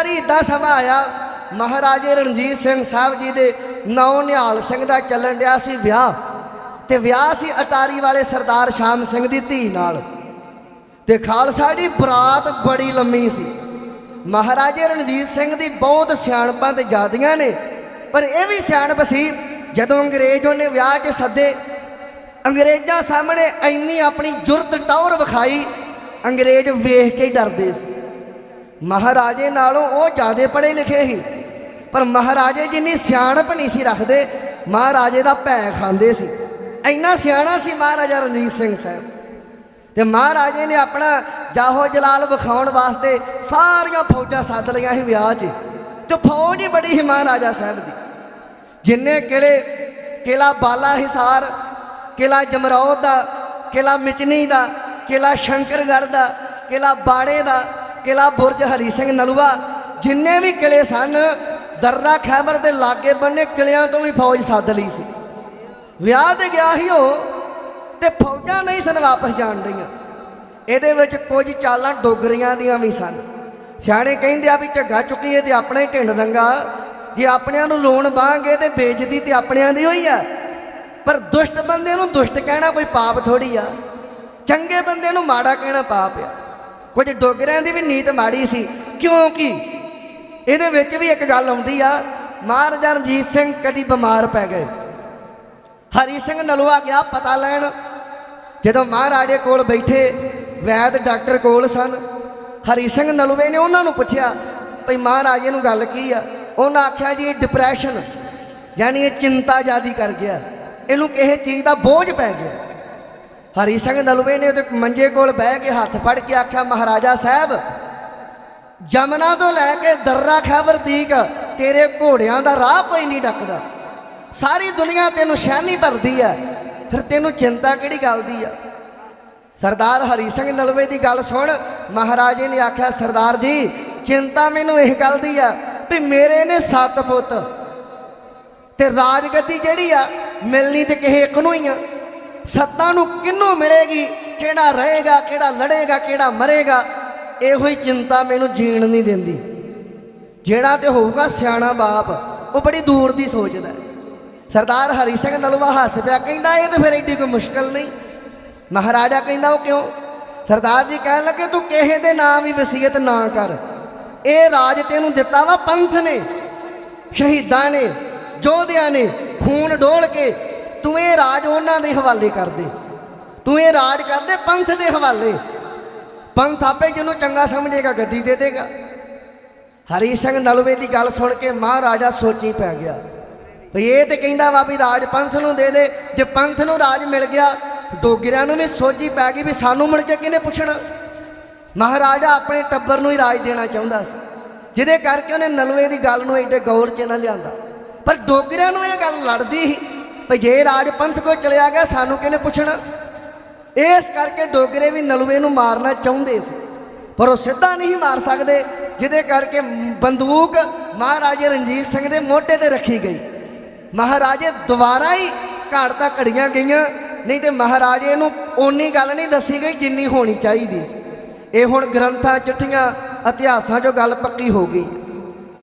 ਵਾਰੀ ਇਦਾਂ ਸਮਾਂ ਆਇਆ। ਮਹਾਰਾਜੇ ਰਣਜੀਤ ਸਿੰਘ ਸਾਹਿਬ ਜੀ ਦੇ ਨੌ ਨਿਹਾਲ ਸਿੰਘ ਦਾ ਚੱਲਣ ਡਿਆ ਸੀ ਵਿਆਹ ਤੇ ਵਿਆਹ ਸੀ ਅਟਾਰੀ ਵਾਲੇ ਸਰਦਾਰ ਸ਼ਾਮ ਸਿੰਘ ਦੀ ਧੀ ਨਾਲ। ਤੇ ਖਾਲਸਾ ਦੀ ਬਰਾਤ ਬੜੀ ਲੰਮੀ ਸੀ। ਮਹਾਰਾਜੇ ਰਣਜੀਤ ਸਿੰਘ ਦੀ ਬਹੁਤ ਸਿਆਣਪਾਂ ਤੇ ਜਾਦੀਆਂ ਨੇ, ਪਰ ਇਹ ਵੀ ਸਿਆਣਪ ਸੀ, ਜਦੋਂ ਅੰਗਰੇਜ਼ ਉਹਨੇ ਵਿਆਹ 'ਚ ਸੱਦੇ, ਅੰਗਰੇਜ਼ਾਂ ਸਾਹਮਣੇ ਇੰਨੀ ਆਪਣੀ ਜੁਰਤ ਟੌਰ ਵਿਖਾਈ, ਅੰਗਰੇਜ਼ ਵੇਖ ਕੇ ਹੀ ਡਰਦੇ ਸੀ। ਮਹਾਰਾਜੇ ਨਾਲੋਂ ਉਹ ਜ਼ਿਆਦਾ ਪੜ੍ਹੇ ਲਿਖੇ ਸੀ। ਪਰ ਮਹਾਰਾਜੇ ਜਿੰਨੀ ਸਿਆਣਪ ਨਹੀਂ ਸੀ ਰੱਖਦੇ, ਮਹਾਰਾਜੇ ਦਾ ਭੈ ਖਾਂਦੇ ਸੀ। ਇੰਨਾ ਸਿਆਣਾ ਸੀ ਮਹਾਰਾਜਾ ਰਣਜੀਤ ਸਿੰਘ ਸਾਹਿਬ। ਤੇ ਮਹਾਰਾਜੇ ਨੇ ਆਪਣਾ ਜਾਹੋ ਜਲਾਲ ਵਿਖਾਉਣ ਵਾਸਤੇ ਸਾਰੀਆਂ ਫੌਜਾਂ ਸੱਦ ਲਈਆਂ ਸੀ ਵਿਆਹ 'ਚ। ਤੇ ਫੌਜ ਹੀ ਬੜੀ ਸੀ ਮਹਾਰਾਜਾ ਸਾਹਿਬ ਦੀ। ਜਿੰਨੇ ਕਿਲੇ, ਕਿਲਾ ਬਾਲਾ ਹਿਸਾਰ, ਕਿਲਾ ਜਮਰੌਦ ਦਾ, ਕਿਲਾ ਮਿਚਨੀ ਦਾ, ਕਿਲਾ ਸ਼ੰਕਰਗੜ੍ਹ ਦਾ, ਕਿਲਾ ਬਾੜੇ ਦਾ ਕਿਲਾ ਬੁਰਜ ਹਰੀ ਸਿੰਘ ਨਲੂਆ। ਜਿੰਨੇ ਵੀ ਕਿਲੇ ਸਨ, ਦਰਰਾ ਖੈਬਰ ਦੇ ਲਾਗੇ ਬੰਨੇ ਕਿਲਿਆਂ ਤੋਂ ਵੀ ਫੌਜ ਸੱਦ ਲਈ ਸੀ। ਵਿਆਹ ਤੇ ਗਿਆ ਹੀ ਉਹ, ਤੇ ਫੌਜਾਂ ਨਹੀਂ ਸਨ ਵਾਪਸ ਜਾਣ ਰਹੀਆਂ। ਇਹਦੇ ਵਿੱਚ ਕੁਝ ਚਾਲਾਂ ਡੋਗਰੀਆਂ ਦੀਆਂ ਵੀ ਸਨ। ਸਿਆਣੇ ਕਹਿੰਦੇ ਆ ਵੀ ਝੱਗਾ ਚੁੱਕੀਏ ਤੇ ਆਪਣਾ ਹੀ ਢਿੰਡ ਰੰਗਾ। ਜੇ ਆਪਣਿਆਂ ਨੂੰ ਲੋਨ ਬਾਹਾਂਗੇ ਤੇ ਬੇਇੱਜ਼ਤੀ ਤੇ ਆਪਣਿਆਂ ਦੀ ਹੋਈ ਆ। ਪਰ ਦੁਸ਼ਟ ਬੰਦੇ ਨੂੰ ਦੁਸ਼ਟ ਕਹਿਣਾ ਕੋਈ ਪਾਪ ਥੋੜੀ ਆ। ਚੰਗੇ ਬੰਦੇ ਨੂੰ ਮਾੜਾ ਕਹਿਣਾ ਪਾਪ ਆ। ਕੁਝ ਡੋਗਰਿਆਂ ਦੀ ਵੀ ਨੀਤ ਮਾੜੀ ਸੀ। ਕਿਉਂਕਿ ਇਹਦੇ ਵਿੱਚ ਵੀ ਇੱਕ ਗੱਲ ਆਉਂਦੀ ਆ, ਮਹਾਰਾਜਾ ਰਣਜੀਤ ਸਿੰਘ ਕਦੀ ਬਿਮਾਰ ਪੈ ਗਏ। ਹਰੀ ਸਿੰਘ ਨਲੂਆ ਗਿਆ ਪਤਾ ਲੈਣ, ਜਦੋਂ ਮਹਾਰਾਜੇ ਕੋਲ ਬੈਠੇ, ਵੈਦ ਡਾਕਟਰ ਕੋਲ ਸਨ। ਹਰੀ ਸਿੰਘ ਨਲੂਏ ਨੇ ਉਹਨਾਂ ਨੂੰ ਪੁੱਛਿਆ, ਭਈ ਮਹਾਰਾਜੇ ਨੂੰ ਗੱਲ ਕੀ ਆ? ਉਹਨਾਂ ਆਖਿਆ ਜੀ, ਇਹ ਡਿਪਰੈਸ਼ਨ ਯਾਨੀ ਇਹ ਚਿੰਤਾ ਜਿਆਦੀ ਕਰ ਗਿਆ। ਇਹਨੂੰ ਕਿਸੇ ਚੀਜ਼ ਦਾ ਬੋਝ ਪੈ ਗਿਆ। ਹਰੀ ਸਿੰਘ ਨਲਵੇ ਨੇ ਉਹਦੇ ਮੰਜੇ ਕੋਲ ਬਹਿ ਕੇ ਹੱਥ ਫੜ ਕੇ ਆਖਿਆ, ਮਹਾਰਾਜਾ ਸਾਹਿਬ, ਜਮਨਾ ਤੋਂ ਲੈ ਕੇ ਦਰਰਾ ਖੈਬਰ ਤੀਕ ਤੇਰੇ ਘੋੜਿਆਂ ਦਾ ਰਾਹ ਕੋਈ ਨਹੀਂ ਡੱਕਦਾ। ਸਾਰੀ ਦੁਨੀਆ ਤੈਨੂੰ ਸ਼ਾਨੀ ਭਰਦੀ ਆ। ਫਿਰ ਤੈਨੂੰ ਚਿੰਤਾ ਕਿਹੜੀ ਗੱਲ ਦੀ ਆ? ਸਰਦਾਰ ਹਰੀ ਸਿੰਘ ਨਲਵੇ ਦੀ ਗੱਲ ਸੁਣ, ਮਹਾਰਾਜੇ ਨੇ ਆਖਿਆ, ਸਰਦਾਰ ਜੀ, ਚਿੰਤਾ ਮੈਨੂੰ ਇਹ ਗੱਲ ਦੀ ਆ ਵੀ ਮੇਰੇ ਨੇ ਸੱਤ ਪੁੱਤ ਤੇ ਰਾਜਗੱਦੀ ਜਿਹੜੀ ਆ, ਮਿਲਣੀ ਤੇ ਕਿਸੇ ਇੱਕ ਨੂੰ ਹੀ ਆ। ਸੱਤਾ ਨੂੰ ਕਿਹਨੂੰ ਮਿਲੇਗੀ? ਕਿਹੜਾ ਰਹੇਗਾ, ਕਿਹੜਾ ਲੜੇਗਾ, ਕਿਹੜਾ ਮਰੇਗਾ? ਇਹੋ ਹੀ ਚਿੰਤਾ ਮੈਨੂੰ ਜੀਣ ਨਹੀਂ ਦਿੰਦੀ। ਜਿਹੜਾ ਤੇ ਹੋਊਗਾ ਸਿਆਣਾ ਬਾਪ, ਉਹ ਬੜੀ ਦੂਰ ਦੀ ਸੋਚਦਾ ਸਰਦਾਰ ਹਰੀ ਸਿੰਘ ਨਲਵਾ ਹੱਸ ਪਿਆ, ਕਹਿੰਦਾ ਇਹ ਤਾਂ ਫਿਰ ਏਡੀ ਕੋਈ ਮੁਸ਼ਕਲ ਨਹੀਂ। ਮਹਾਰਾਜਾ ਕਹਿੰਦਾ, ਉਹ ਕਿਉਂ? ਸਰਦਾਰ ਜੀ ਕਹਿਣ ਲੱਗੇ, ਤੂੰ ਕਿਸੇ ਦੇ ਨਾਮ ਵੀ ਵਸੀਅਤ ਨਾ ਕਰ। ਇਹ ਰਾਜ ਤੈਨੂੰ ਦਿੱਤਾ ਵਾ ਪੰਥ ਨੇ, ਸ਼ਹੀਦਾਂ ਨੇ, ਯੋਧਿਆਂ ਨੇ, ਖੂਨ ਡੋਲ ਕੇ ਤੂੰ ਇਹ ਰਾਜ ਉਹਨਾਂ ਦੇ ਹਵਾਲੇ ਕਰ ਦੇ ਤੂੰ ਇਹ ਰਾਜ ਕਰ ਦੇ ਪੰਥ ਦੇ ਹਵਾਲੇ। ਪੰਥ ਆਪੇ ਜਿਹਨੂੰ ਚੰਗਾ ਸਮਝੇਗਾ, ਗੱਦੀ ਦੇ ਦੇਗਾ। ਹਰੀ ਸਿੰਘ ਨਲਵੇ ਦੀ ਗੱਲ ਸੁਣ ਕੇ ਮਹਾਰਾਜਾ ਸੋਚੀ ਪੈ ਗਿਆ। ਵੀ ਇਹ ਤੇ ਕਹਿੰਦਾ ਵਾ ਵੀ ਰਾਜ ਪੰਥ ਨੂੰ ਦੇ ਦੇ। ਜੇ ਪੰਥ ਨੂੰ ਰਾਜ ਮਿਲ ਗਿਆ, ਡੋਗਰਿਆਂ ਨੂੰ ਵੀ ਸੋਚੀ ਪੈ ਗਈ ਵੀ ਸਾਨੂੰ ਮੁੜ ਕੇ ਕਿਹਨੇ ਪੁੱਛਣਾ? ਮਹਾਰਾਜਾ ਆਪਣੇ ਟੱਬਰ ਨੂੰ ਹੀ ਰਾਜ ਦੇਣਾ ਚਾਹੁੰਦਾ ਸੀ। ਜਿਹਦੇ ਕਰਕੇ ਉਹਨੇ ਨਲਵੇ ਦੀ ਗੱਲ ਨੂੰ ਐਡੇ ਗੌਰ 'ਚ ਨਾ ਲਿਆਂਦਾ। ਪਰ ਡੋਗਰਿਆਂ ਨੂੰ ਇਹ ਗੱਲ ਲੜਦੀ ਸੀ। ਵੀ ਜੇ ਰਾਜ ਪੰਥ ਕੋਲ ਚਲਿਆ ਗਿਆ, ਸਾਨੂੰ ਕਿਹਨੇ ਪੁੱਛਣਾ? ਇਸ ਕਰਕੇ ਡੋਗਰੇ ਵੀ ਨਲਵੇ ਨੂੰ ਮਾਰਨਾ ਚਾਹੁੰਦੇ ਸੀ, ਪਰ ਉਹ ਸਿੱਧਾ ਨਹੀਂ ਮਾਰ ਸਕਦੇ, ਜਿਹਦੇ ਕਰਕੇ ਬੰਦੂਕ ਮਹਾਰਾਜੇ ਰਣਜੀਤ ਸਿੰਘ ਦੇ ਮੋਢੇ ਤੇ ਰੱਖੀ ਗਈ। ਮਹਾਰਾਜੇ ਦੁਬਾਰਾ ਹੀ ਘਾੜ ਤਾਂ ਘੜੀਆਂ ਗਈਆਂ, ਨਹੀਂ ਤੇ ਮਹਾਰਾਜੇ ਨੂੰ ਓਨੀ ਗੱਲ ਨਹੀਂ ਦੱਸੀ ਗਈ ਜਿੰਨੀ ਹੋਣੀ ਚਾਹੀਦੀ ਇਹ ਹੁਣ ਗ੍ਰੰਥਾਂ, ਚਿੱਠੀਆਂ, ਇਤਿਹਾਸਾਂ 'ਚੋਂ ਗੱਲ ਪੱਕੀ ਹੋ ਗਈ।